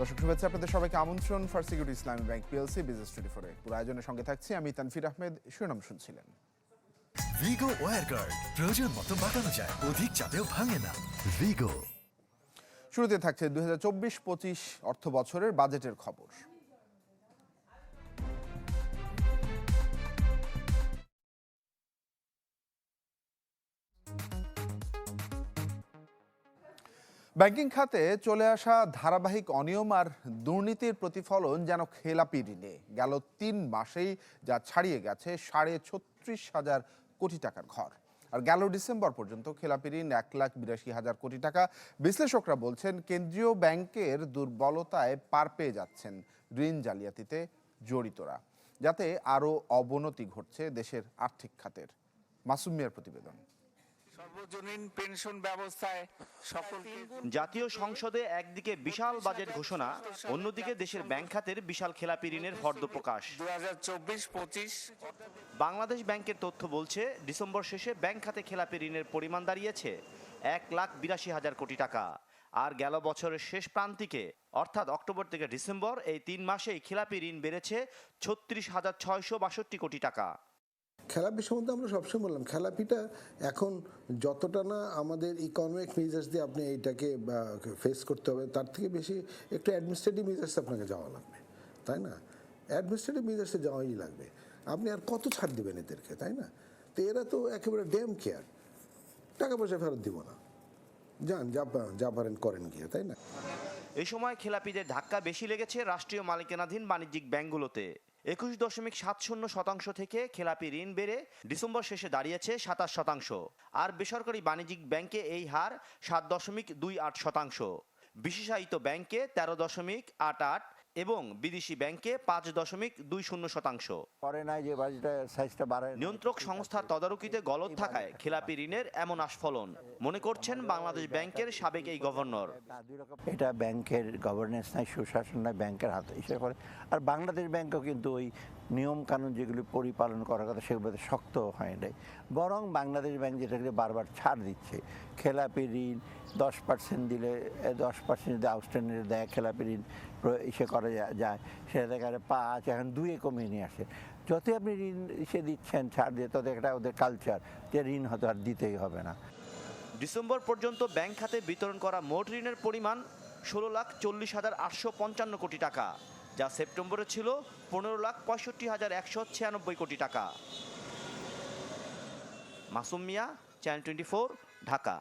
দর্শক শুভেচ্ছা আপনাদের সবাইকে আমন্ত্রণ for security Islami bank PLC business twenty ফোরে পুরো আয়োজনের সঙ্গে থাকছি আমি তানফির আহমেদ শিরোনাম শুনছিলেন। ভিগো ওয়ার গার্ড প্রয়োজন মতো বাঁকানো যায় অধিক চাপেও ভাঙে না। ভিগো শুরুতে থাকছে দু হাজার চব্বিশ পঁচিশ অর্থ বছরের বাজেটের খবর। ব্যাংকিং খাতে চলে আসা ধারাবাহিক অনিয়ম আর দুর্নীতির প্রতিফলন যেন খেলাপি ঋণে গেল তিন মাসেই যা ছাড়িয়ে গেছে সাড়ে ছত্রিশ হাজার কোটি টাকার ঘর। আর গেল ডিসেম্বর পর্যন্ত খেলাপি ঋণ এক লাখ বিরাশি হাজার কোটি টাকা। বিশ্লেষকরা বলছেন কেন্দ্রীয় ব্যাংকের দুর্বলতায় পার পেয়ে যাচ্ছেন ঋণ জালিয়াতিতে জড়িতরা, যাতে আরও অবনতি ঘটছে দেশের আর্থিক খাতের। মাসুমিয়ার প্রতিবেদন। সর্বজনীন পেনশন ব্যবস্থায় সকলকে জাতীয় সংসদে একদিকে বিশাল বাজেট ঘোষণা অন্যদিকে দেশের ব্যাংক খাতের বিশাল খেলাপি ঋণের ফর্দ প্রকাশ। বাংলাদেশ ব্যাংকের তথ্য বলছে ডিসেম্বর শেষে ব্যাংক খাতে খেলাপি ঋণের পরিমাণ দাঁড়িয়েছে এক লাখ বিরাশি হাজার কোটি টাকা। আর গেল বছরের শেষ প্রান্তিকে অর্থাৎ অক্টোবর থেকে ডিসেম্বর এই তিন মাসেই খেলাপি ঋণ বেড়েছে ছত্রিশ হাজার ছয়শো বাষট্টি কোটি টাকা। খেলাপি সম্বন্ধে আমরা সবসময় বললাম, খেলাপিটা এখন যতটা না আমাদের ইকোনমিক মেজার্স দিয়ে আপনি এইটাকে ফেস করতে হবে, তার থেকে বেশি একটু অ্যাডমিনিস্ট্রেটিভ মেজার্সে আপনাকে যাওয়া লাগবে, তাই না? অ্যাডমিনিস্ট্রেটিভ মেজার্সে যাওয়াই লাগবে। আপনি আর কত ছাড় দেবেন এদেরকে, তাই না? তো এরা তো একেবারে ড্যাম কেয়ার টাকা পয়সা ফেরত দিব না। যান যা পারেন, করেন গিয়ে, তাই না? এই সময় খেলাপিদের ধাক্কা বেশি লেগেছে রাষ্ট্রীয় মালিকানাধীন বাণিজ্যিক ব্যাংকগুলোতে। একুশ দশমিক সাত শূন্য শতাংশ থেকে খেলাপি ঋণ বেড়ে ডিসেম্বর শেষে দাঁড়িয়েছে সাতাশ শতাংশ। আর বেসরকারি বাণিজ্যিক ব্যাংকে এই হার সাত দশমিক দুই আট শতাংশ। বিশেষায়িত ব্যাংকে তেরো দশমিক আট আট এবং বিদেশি ব্যাংকে পাঁচ দশমিক দুই শূন্য শতাংশ। করে নাই যে সাইজটা বাড়ায় নিয়ন্ত্রক সংস্থার তদারকিতে গলত থাকায় খেলাপি ঋণের এমন আস্ফলন। মনে করছেন বাংলাদেশ ব্যাংকের সাবেক এই গভর্নর। এটা ব্যাংকের গভর্নেন্স নাই সুশাসন নাই ব্যাংকের হাতে হিসেবে করে। আর বাংলাদেশ ব্যাংকও কিন্তু ওই নিয়ম কানুন যেগুলি পরিপালন করার কথা সেগুলোতে শক্ত হয় নাই। বরং বাংলাদেশ ব্যাংক যেটাকে বারবার ছাড় দিচ্ছে, খেলাপি ঋণ দশ পার্সেন্ট দিলে দশ পার্সেন্ট যদি আউটস্ট্যান্ডিং দেয়, খেলাপি ঋণ ইসে করা যায়, সেটা দেখা যায় পাঁচ, এখন দুয়ে কমিয়ে নিয়ে আসে। যতই আপনি ঋণ ইসে দিচ্ছেন, ছাড় দিয়ে তত একটা ওদের কালচার যে ঋণ হয়তো আর দিতেই হবে না। ডিসেম্বর পর্যন্ত ব্যাংক খাতে বিতরণ করা মোট ঋণের পরিমাণ ষোলো লাখ চল্লিশ হাজার আটশো পঞ্চান্ন কোটি টাকা। যা সেপ্টেম্বরে ছিল পনেরো লাখ পঁয়ষট্টি হাজার একশো ছিয়ানব্বই কোটি টাকা। Masum Mia channel twenty Dhaka.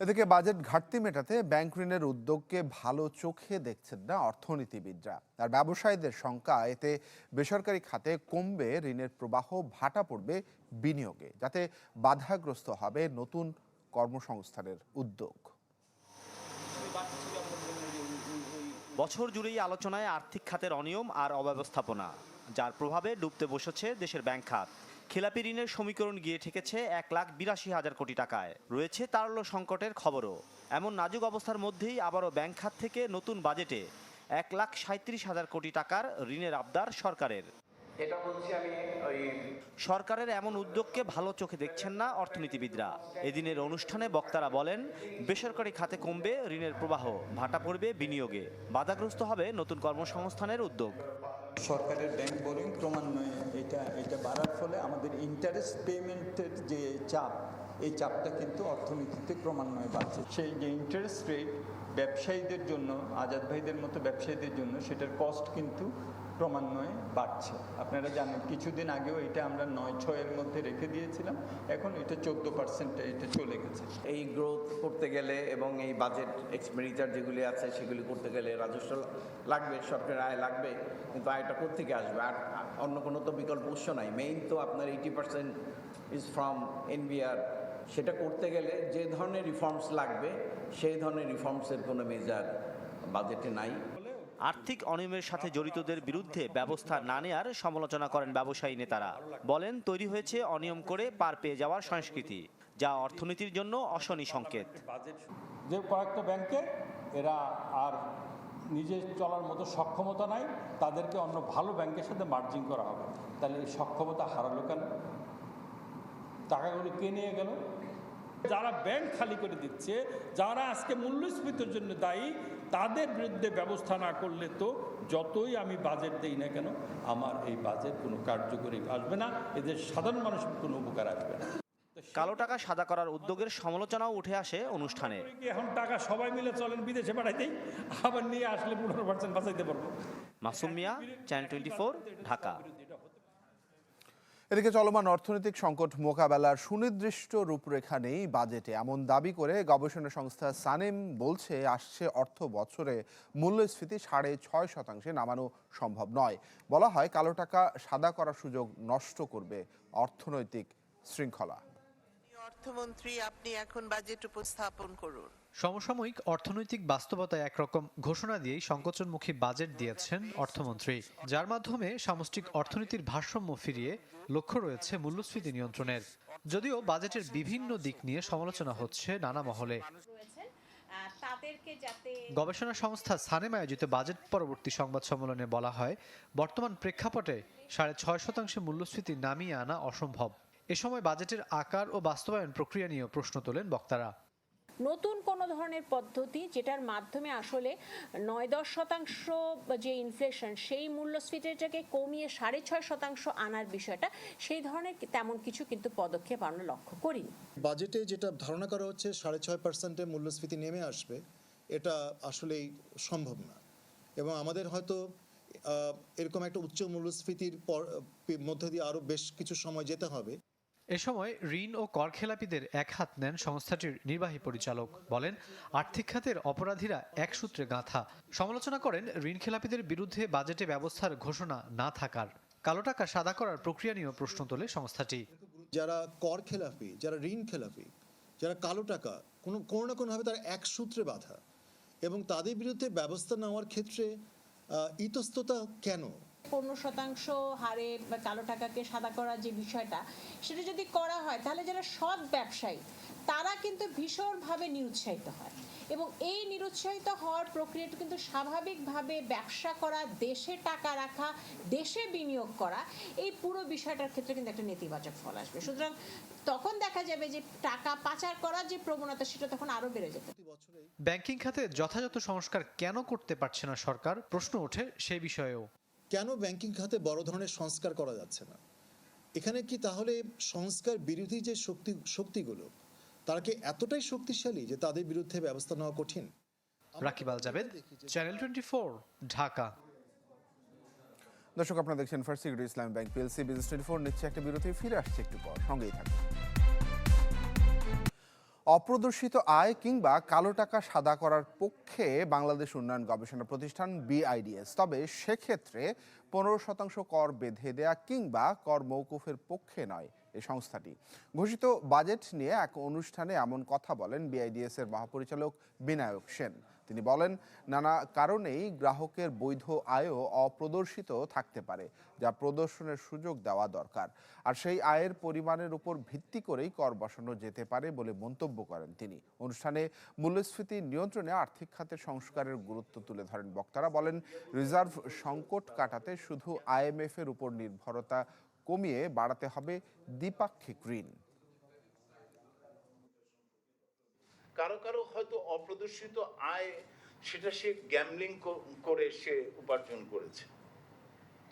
এদিকে বাজেট ঘাটতি মেটাতে ব্যাংক ঋণের উদ্যোগকে ভালো চোখে দেখছেন না অর্থনীতিবিদরা। আর ব্যবসায়ীদের শঙ্কা, এতে বেসরকারি খাতে কমবে, ঋণের প্রবাহ ভাটা পড়বে বিনিয়োগে, যাতে বাধাগ্রস্ত হবে নতুন কর্মসংস্থানের উদ্যোগ। বছর জুড়েই আলোচনায় আর্থিক খাতের অনিয়ম আর অব্যবস্থাপনা, যার প্রভাবে ডুবতে বসেছে দেশের ব্যাংক খাত। খেলাপি ঋণের সমীকরণ গিয়ে ঠেকেছে এক লাখ বিরাশি হাজার কোটি টাকায়। রয়েছে তারল্য সংকটের খবরও। এমন নাজুক অবস্থার মধ্যেই আবারও ব্যাংক খাত থেকে নতুন বাজেটে এক লাখ সাঁত্রিশ হাজার কোটি টাকার ঋণের আবদার সরকারের। এটা বলছি আমি ওই সরকারের এমন উদ্যোগকে ভালো চোখে দেখছেন না অর্থনীতিবিদরা। এদিনের অনুষ্ঠানে বক্তারা বলেন বেসরকারি খাতে কমবে ঋণের প্রবাহ ভাটা পড়বে বিনিয়োগে। বাধাগ্রস্ত হবে নতুন কর্মসংস্থানের উদ্যোগ। সরকারের ব্যাংক বোরিং ক্রমান্বয়ে এটা এটা বাড়ার ফলে আমাদের ইন্টারেস্ট পেমেন্টের যে চাপ এই চাপটা কিন্তু অর্থনীতিতে ক্রমান্বয়ে বাড়ছে। সেই যে ইন্টারেস্ট রেট ব্যবসায়ীদের জন্য আজাদ ভাইদের মতো ব্যবসায়ীদের জন্য সেটার কস্ট কিন্তু ক্রমান্বয়ে বাড়ছে। আপনারা জানেন, কিছুদিন আগেও এটা আমরা নয়, ছয়ের মধ্যে রেখে দিয়েছিলাম। এখন এটা চোদ্দ পার্সেন্টে এটা চলে গেছে। এই গ্রোথ করতে গেলে এবং এই বাজেট এক্সপেন্ডিচার যেগুলি আছে, সেগুলি করতে গেলে রাজস্ব লাগবে, সরকারের আয় লাগবে, কিন্তু আয়টা কোথেকে আসবে? আর অন্য কোনো তো বিকল্প উৎস নাই। মেইন তো আপনার eighty percent is from NBR সেটা করতে গেলে যে ধরনের রিফর্মস লাগবে, সেই ধরনের রিফর্মসের কোনো মেজার বাজেটে নাই। আর্থিক অনিয়মের সাথে জড়িতদের বিরুদ্ধে ব্যবস্থা না নেয়ার সমালোচনা করেন ব্যবসায়ী নেতারা। বলেন, তৈরি হয়েছে অনিয়ম করে পার পেয়ে যাওয়ার সংস্কৃতি, যা অর্থনীতির জন্য অশনি সংকেত। যে কয়েকটা ব্যাংকে এরা আর নিজে চলার মতো সক্ষমতা নাই, তাদেরকে অন্য ভালো ব্যাংকের সাথে মার্জিং করা হবে। তাহলে এই সক্ষমতা হারালো কেন? টাকাগুলো কে নিয়ে গেল? যারা ব্যাংক খালি করে দিচ্ছে, যারা আজকে মূল্যস্ফীতির জন্য দায়ী তাদের বিরুদ্ধে ব্যবস্থা না করলে তো যতই আমি বাজেট দেই না কেন আমার এই বাজেট কোনো কার্যকরী আসবে না এদের সাধারণ মানুষের কোনো উপকার আসবে না। কালো টাকা সাদা করার উদ্যোগের সমালোচনাও উঠে আসে অনুষ্ঠানে। এখন টাকা সবাই মিলে চলেন বিদেশে পাঠাই দেই আবার নিয়ে আসলে পনেরো পার্সেন্ট বাঁচাইতে পারব। Masum Mia channel twenty Dhaka. এদিকে চলমান অর্থনৈতিক সংকট মোকাবেলার সুনির্দিষ্ট রূপরেখা নেই বাজেটে। এমন দাবি করে গবেষণা সংস্থা সানেম বলছে, আসছে অর্থ বছরে মূল্যস্ফীতি সাড়ে ছয় শতাংশে নামানো সম্ভব নয়। বলা হয়, কালো টাকা সাদা করার সুযোগ নষ্ট করবে অর্থনৈতিক শৃঙ্খলা। অর্থমন্ত্রী, আপনি এখন বাজেট উপস্থাপন করুন। সমসাময়িক অর্থনৈতিক বাস্তবতায় একরকম ঘোষণা দিয়েই সংকোচনমুখী বাজেট দিয়েছেন অর্থমন্ত্রী, যার মাধ্যমে সামষ্টিক অর্থনীতির ভারসাম্য ফিরিয়ে লক্ষ্য রয়েছে মূল্যস্ফীতি নিয়ন্ত্রণের। যদিও বাজেটের বিভিন্ন দিক নিয়ে সমালোচনা হচ্ছে নানা মহলে। গবেষণা সংস্থা সানেম আয়োজিত বাজেট পরবর্তী সংবাদ সম্মেলনে বলা হয়, বর্তমান প্রেক্ষাপটে সাড়ে ছয় শতাংশে মূল্যস্ফীতি নামিয়ে আনা অসম্ভব। এ সময় বাজেটের আকার ও বাস্তবায়ন প্রক্রিয়া নিয়েও প্রশ্ন তোলেন বক্তারা। নতুন কোনো ধরনের পদ্ধতি যেটার মাধ্যমে আসলে নয় দশ শতাংশ যে ইনফ্লেশন সেই মূল্যস্ফীতিটাকে কমিয়ে সাড়ে ছয় শতাংশ আনার বিষয়টা সেই ধরনের তেমন কিছু কিন্তু পদক্ষেপ আমরা লক্ষ্য করি বাজেটে যেটা ধারণা করা হচ্ছে সাড়ে ছয় পার্সেন্টে মূল্যস্ফীতি নেমে আসবে এটা আসলেই সম্ভব না। এবং আমাদের হয়তো এরকম একটা উচ্চ মূল্যস্ফীতির পর মধ্যে দিয়ে আরও বেশ কিছু সময় যেতে হবে। এ সময় ঋণ ও কর খেলাপিদের এক হাত নেন সংস্থাটির নির্বাহী পরিচালক। বলেন, আর্থিক খাতের অপরাধীরা এক সূত্রে গাঁথা। সমালোচনা করেন, ঋণ খেলাপিদের বিরুদ্ধে বাজেটে ব্যবস্থার ঘোষণা না থাকার। কালো টাকা সাদা করার প্রক্রিয়া নিয়েও প্রশ্ন তোলে সংস্থাটি। যারা কর খেলাপি, যারা ঋণ খেলাপি, যারা কালো টাকা, কোনো কোনো না কোনোভাবে তারা এক সূত্রে বাঁধা। এবং তাদের বিরুদ্ধে ব্যবস্থা নেওয়ার ক্ষেত্রে ইতস্ততা কেন? পনেরো শতাংশ হারে কালো টাকাকে সাদা করার যে বিষয়টা, সেটা যদি করা হয়, তাহলে যারা সৎ ব্যবসায়ী, তারা কিন্তু ভীষণভাবে নিরুৎসাহিত হয়। এবং এই নিরুৎসাহিত হওয়ার প্রক্রিয়াটা কিন্তু স্বাভাবিকভাবে ব্যবসা করা, দেশে টাকা রাখা, দেশে বিনিয়োগ করা, এই পুরো বিষয়টার ক্ষেত্রে কিন্তু একটা নেতিবাচক ফল আসবে। সুতরাং তখন দেখা যাবে যে টাকা পাচার করার যে প্রবণতা, সেটা তখন আরও বেড়ে যেতে ব্যাংকিং খাতে যথাযথ সংস্কার কেন করতে পারছে না সরকার? প্রশ্ন ওঠে সেই বিষয়েও। কেন ব্যাংকিং খাতে বড় ধরনের সংস্কার করা যাচ্ছে না? এখানে কি তাহলে সংস্কার বিরোধী যে শক্তি শক্তিগুলো তারা কি এতটাই শক্তিশালী যে তাদের বিরুদ্ধে ব্যবস্থা নেওয়া কঠিন? Rakib Al Jabed channel twenty Dhaka. দর্শক আপনারা দেখছেন first security Islam bank PLC business twenty four নিচ্ছে একটা বিরতি ফিরে আসছে একটু পর সঙ্গেই থাকুন। অপ্রদর্শিত আয় কিংবা কালো টাকা সাদা করার পক্ষে বাংলাদেশ উন্নয়ন গবেষণা প্রতিষ্ঠান বিআইডিএস। তবে সেক্ষেত্রে পনেরো শতাংশ কর বেঁধে দেয়া কিংবা কর মৌকুফের পক্ষে নয় এই সংস্থাটি। ঘোষিত বাজেট নিয়ে এক অনুষ্ঠানে এমন কথা বলেন বিআইডিএস এর মহাপরিচালক বিনায়ক সেন। তিনি বলেন, নানা কারণেই গ্রাহকের বৈধ আয়ও অপ্রদর্শিত থাকতে পারে, যা প্রদর্শনের সুযোগ দেওয়া দরকার। আর সেই আয়ের পরিমাণের উপর ভিত্তি করেই কর বসানো যেতে পারে বলে মন্তব্য করেন তিনি। অনুষ্ঠানে মূল্যস্ফীতি নিয়ন্ত্রণে আর্থিক খাতের সংস্কারের গুরুত্ব তুলে ধরেন বক্তারা। বলেন, রিজার্ভ সংকট কাটাতে শুধু আইএমএফ এর উপর নির্ভরতা কমিয়ে বাড়াতে হবে দ্বিপাক্ষিক ঋণ। কারও কারও হয়তো অপ্রদর্শিত আয় সেটা সে গ্যামলিং করে সে উপার্জন করেছে।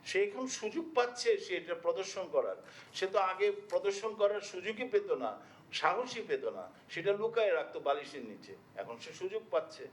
সে এখন সুযোগ পাচ্ছে সে এটা প্রদর্শন করার। সে তো আগে প্রদর্শন করার সুযোগই পেত না, সাহসই পেত না, সেটা লুকায় রাখতো বালিশের নিচে। এখন সে সুযোগ পাচ্ছে।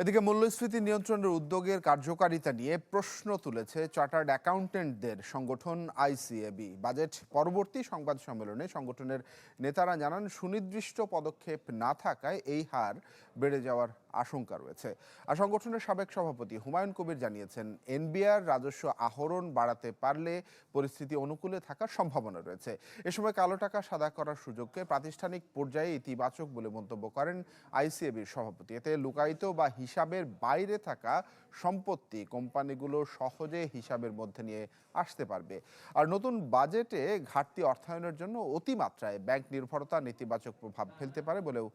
এদিকে মূল্যস্ফীতি নিয়ন্ত্রণের উদ্যোগের কার্যকারিতা নিয়ে প্রশ্ন তুলেছে চার্টার্ড অ্যাকাউন্টেন্টদের সংগঠন আইসিএবি। বাজেট পরবর্তী সংবাদ সম্মেলনে সংগঠনের নেতারা জানান, সুনির্দিষ্ট পদক্ষেপ না থাকায় এই হার বেড়ে যাওয়ার আশঙ্কা রয়েছে। আর সংগঠনের সাবেক সভাপতি হুমায়ুন কবির জানিয়েছেন, এনবিআর রাজস্ব আহরণ বাড়াতে পারলে পরিস্থিতি অনুকূলে থাকার সম্ভাবনা রয়েছে। এ সময় কালো টাকা সাদা করার সুযোগকে প্রাতিষ্ঠানিক পর্যায়ে ইতিবাচক বলে মন্তব্য করেন আইসিএবির সভাপতি। এতে লুকায়িত বা হিসাবের বাইরে থাকা সম্পত্তি কোম্পানিগুলো সহজে হিসাবের মধ্যে নিয়ে আসতে পারবে। আর নতুন বাজেটে ঘাটতি অর্থায়নের জন্য অতিমাত্রায় ব্যাংক নির্ভরতা নেতিবাচক প্রভাব ফেলতে পারে বলেও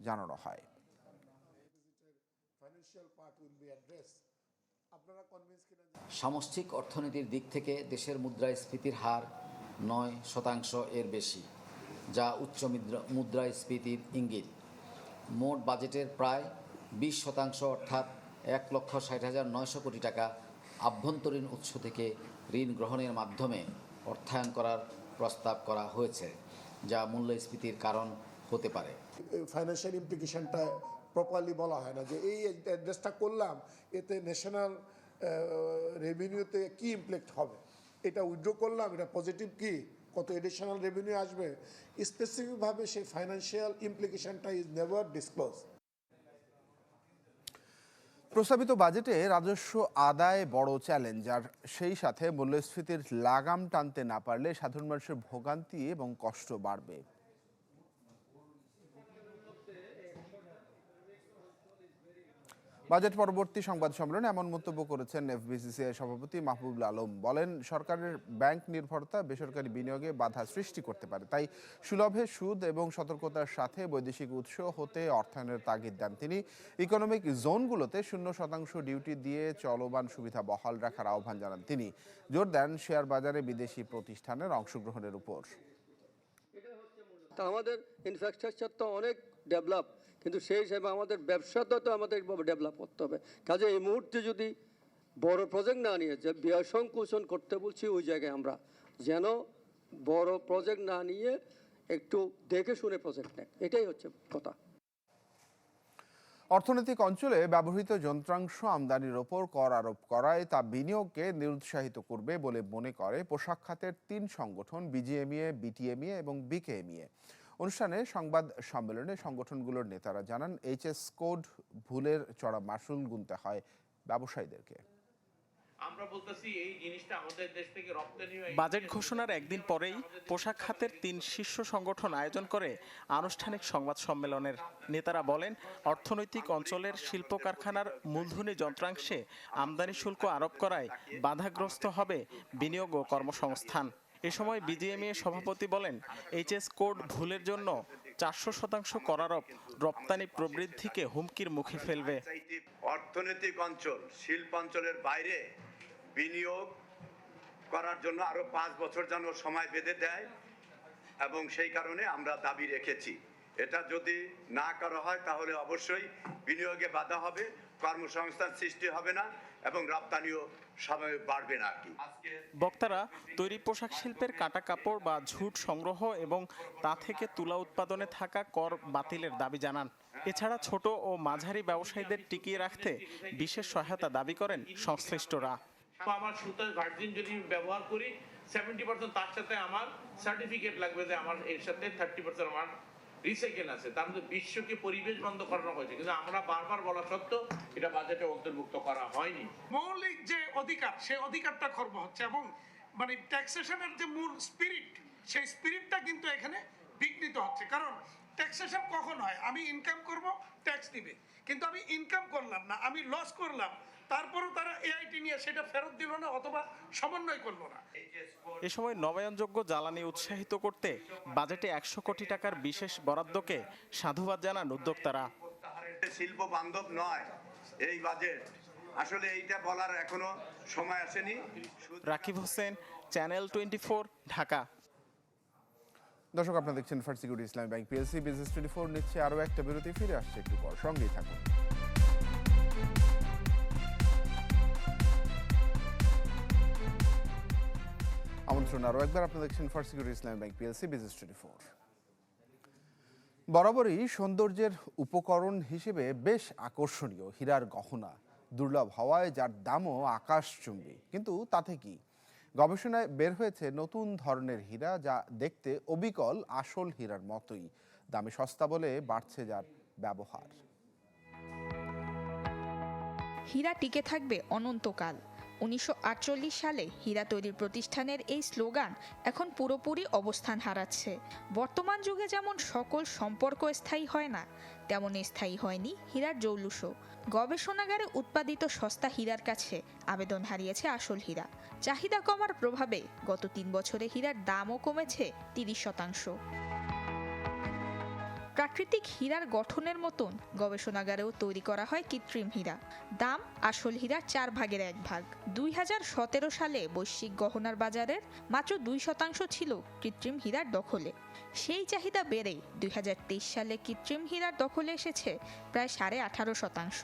জানানো হয়। সামষ্টিক অর্থনীতির দিক থেকে দেশের মুদ্রাস্ফীতির হার নয় শতাংশ এর বেশি, যা উচ্চ মুদ্রা, মুদ্রাস্ফীতির ইঙ্গিত। মোট বাজেটের প্রায় বিশ শতাংশ অর্থাৎ এক লক্ষ ষাট হাজার নয়শো কোটি টাকা আভ্যন্তরীণ উৎস থেকে ঋণ গ্রহণের মাধ্যমে অর্থায়ন করার প্রস্তাব করা হয়েছে, যা মূল্যস্ফীতির কারণ হতে পারে। ফাইন্যান্সিয়াল ইমপ্লিকেশনটা প্রপারলি বলা হয় না যে এই অ্যাড্রেসটা করলাম, এতে ন্যাশনাল রেভিনিউতে কি ইমপ্লেক্ট হবে? এটা উইথড্র করলাম, এটা পজিটিভ কি? কত এডিশনাল রেভিনিউ আসবে? স্পেসিফিকভাবে সেই ফাইন্যান্সিয়াল ইমপ্লিকেশনটা ইজ নেভার ডিসক্লোজ প্রস্তাবিত বাজেটে রাজস্ব আদায় বড় চ্যালেঞ্জ আর সেই সাথে মূল্যস্ফীতির লাগাম টানতে না পারলে সাধারণ মানুষের ভোগান্তি এবং কষ্ট বাড়বে। বাজেট পরবর্তী সংবাদ সম্মেলনে এমন মন্তব্য করেছেন এফবিসিসিআই সভাপতি মাহবুবুল আলম। বলেন, সরকারের ব্যাংক নির্ভরতা বেসরকারি বিনিয়োগে বাধা সৃষ্টি করতে পারে। তাই সুলভে সুদ এবং সতর্কতার সাথে বৈদেশিক উৎস হতে অর্থায়নের তাগিদ দেন তিনি। ইকোনমিক জোনগুলোতে শূন্য শতাংশ ডিউটি দিয়ে চলমান সুবিধা বহাল রাখার আহ্বান জানান তিনি। জোর দেন শেয়ার বাজারে বিদেশি প্রতিষ্ঠানের অংশগ্রহণের উপর। আমাদের ইনফ্রাস্ট্রাকচার তো অনেক ডেভেলপ কিন্তু সেই হিসাবে আমাদের ব্যবসাটা তো আমাদের ডেভেলপ করতে হবে। কাজে এই মুহূর্তে যদি বড় প্রজেক্ট না নিয়ে যে ব্যয় সংকোচন করতে বলছি, ওই জায়গায় আমরা যেন বড় প্রজেক্ট না নিয়ে একটু দেখে শুনে প্রজেক্ট নেয় এটাই হচ্ছে কথা। অর্থনৈতিক অঞ্চলে ব্যবহৃত যন্ত্রাংশ আমদানির ওপর কর আরোপ করায় তা বিনিয়োগকে নিরুৎসাহিত করবে বলে মনে করে পোশাক খাতের তিন সংগঠন, বিজিএমইএ, বিটিএমইএ এবং বিকেএমইএ। অনুষ্ঠানে সংবাদ সম্মেলনে সংগঠনগুলোর নেতারা জানান এইচএস কোড ভুলের চড়া মাসুল গুনতে হয় ব্যবসায়ীদেরকে। আমরা বলতেছি এই জিনিসটা আমাদের দেশ থেকে রপ্তানি বাজেট ঘোষণার একদিন পরেই পোশাক খাতের তিন শীর্ষ সংগঠন আয়োজন করে আনুষ্ঠানিক সংবাদ সম্মেলনের নেতারা বলেন অর্থনৈতিক অঞ্চলের শিল্প কারখানার মূলধনী যন্ত্রাংশে আমদানি শুল্ক আরোপ করায় বাধাগ্রস্ত হবে বিনিয়োগ ও কর্মসংস্থান। এ সময় বিজিএমএ সভাপতি বলেন, এইচএস কোড ভুলের জন্য চারশো শতাংশ করারোপ রপ্তানি প্রবৃদ্ধিকে হুমকির মুখে ফেলবে। অর্থনৈতিক অঞ্চল শিল্পাঞ্চলের বাইরে বিনিয়োগ করার জন্য আরও পাঁচ বছর যেন সময় বেঁধে দেয় এবং সেই কারণে আমরা দাবি রেখেছি। এটা যদি না করা হয়, তাহলে অবশ্যই বিনিয়োগে বাধা হবে। কর্মসংস্থান সৃষ্টি হবে না এবং রপ্তানিও সময় বাড়বে না আর কি। বক্তারা তৈরি পোশাক শিল্পের কাটা কাপড় বা ঝুট সংগ্রহ এবং তা থেকে তুলা উৎপাদনে থাকা কর বাতিলের দাবি জানান। এছাড়া ছোট ও মাঝারি ব্যবসায়ীদের টিকিয়ে রাখতে বিশেষ সহায়তা দাবি করেন সংশ্লিষ্টরা। আমার সুতার ভার্জিন যদি ব্যবহার করি সেভেন্টি পার্সেন্ট তার সাথে আমার সার্টিফিকেট লাগবে যে আমার এর সাথে থার্টি পার্সেন্ট আমার রিসাইকেল আছে? তার মধ্যে বিশ্বকে পরিবেশ বন্ধ করানো হয়েছে। কিন্তু আমরা বারবার বলা সত্ত্বেও এটা বাজেটে অন্তর্ভুক্ত করা হয়নি। মৌলিক যে অধিকার, সে অধিকারটা খর্ব হচ্ছে এবং মানে ট্যাক্সেশনের যে মূল স্পিরিট সেই স্পিরিটটা কিন্তু এখানে বিঘ্নিত হচ্ছে। কারণ ট্যাক্সেশন কখন হয়? আমি ইনকাম করব ট্যাক্স দিবে কিন্তু আমি ইনকাম করলাম না, আমি লস করলাম। তারপরও তারা এআইটি নিয়ে সেটা ফেরত দিল না অথবা সমন্বয় করল না। এ সময় নবায়নযোগ্য জ্বালানি উৎসাহিত করতে বাজেটে একশো কোটি টাকার বিশেষ বরাদ্দকে সাধুবাদ জানান উদ্যোক্তারা। শিল্প বান্ধব নয় এই বাজেট। আসলে এইটা বলার এখনও সময় আসেনি। Rakib Hossain channel twenty Dhaka. দর্শক আপনারা দেখছেন first security Islami bank PLC business twenty four নিচ্ছে আরও একটা বিরতি ফিরে আসছে একটু পর। সঙ্গেই থাকুন। আমন্ত্রণ আরও একবার আপনারা দেখছেন first security Islami bank PLC business twenty four বরাবরই সৌন্দর্যের উপকরণ হিসেবে বেশ আকর্ষণীয় হীরার গহনা, দুর্লভ হওয়ায় যার দামও আকাশচুম্বী। কিন্তু তাতে কি? গবেষণায় বের হয়েছে নতুন ধরনের হীরা যা দেখতে অবিকল আসল হীরার মতোই। দামে সস্তা বলে বাড়ছে যার ব্যবহার। হীরা টিকে থাকবে অনন্তকাল। উনিশশো আটচল্লিশ সালে হীরা তৈরির প্রতিষ্ঠানের এই স্লোগান এখন পুরোপুরি অবস্থান হারাচ্ছে। বর্তমান যুগে যেমন সকল সম্পর্ক স্থায়ী হয় না, তেমন স্থায়ী হয়নি হীরার জৌলুসও। গবেষণাগারে উৎপাদিত সস্তা হীরার কাছে আবেদন হারিয়েছে আসল হীরা। চাহিদা কমার প্রভাবে গত তিন বছরে হীরার দামও কমেছে তিরিশ শতাংশ। প্রাকৃতিক হীরার গঠনের মতন গবেষণাগারেও তৈরি করা হয় কৃত্রিম হীরা। দাম আসল হীরা চার ভাগের এক ভাগ। দুই হাজার সতেরো সালে বৈশ্বিক গহনার বাজারের মাত্র দুই শতাংশ ছিল কৃত্রিম হীরার দখলে। সেই চাহিদা বেড়ে দুই হাজার তেইশ সালে কৃত্রিম হীরার দখলে এসেছে প্রায় সাড়ে আঠারো শতাংশ।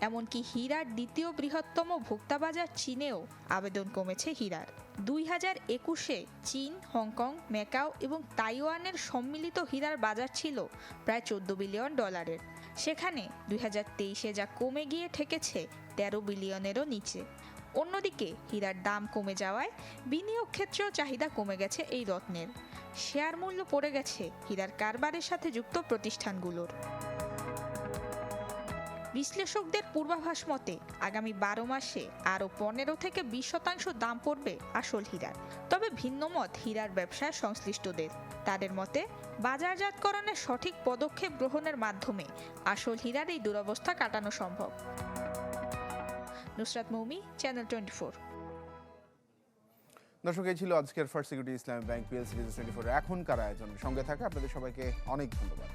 এমনকি হীরার দ্বিতীয় বৃহত্তম ভোক্তা বাজার চীনেও আবেদন কমেছে হীরার। দুই হাজার একুশে চীন, হংকং, ম্যাকাও এবং তাইওয়ানের সম্মিলিত হীরার বাজার ছিল প্রায় চোদ্দ বিলিয়ন ডলারের। সেখানে দুই হাজার তেইশে যা কমে গিয়ে ঠেকেছে তেরো বিলিয়নেরও নিচে। অন্যদিকে হীরার দাম কমে যাওয়ায় বিনিয়োগ ক্ষেত্রেও চাহিদা কমে গেছে এই রত্নের। শেয়ার মূল্য পড়ে গেছে হীরার কারবারের সাথে যুক্ত প্রতিষ্ঠানগুলোর। বিশ্লেষকদের পূর্বাভাস মতে, আগামী বারো মাসে আরও পনেরো থেকে বিশ শতাংশ দাম পড়বে আসল হীরার। তবে ভিন্নমত হীরার ব্যবসায় সংশ্লিষ্টদের। তাদের মতে, বাজারজাতকরণের সঠিক পদক্ষেপ গ্রহণের মাধ্যমে আসল হীরার এই দুরবস্থা কাটানো সম্ভব। Nusrat Moumi channel twenty four দর্শক, এই ছিল আজকের first security Islami bank PLC twenty four এখনকার আয়োজন। সঙ্গে থাকা আপনাদের সবাইকে অনেক ধন্যবাদ।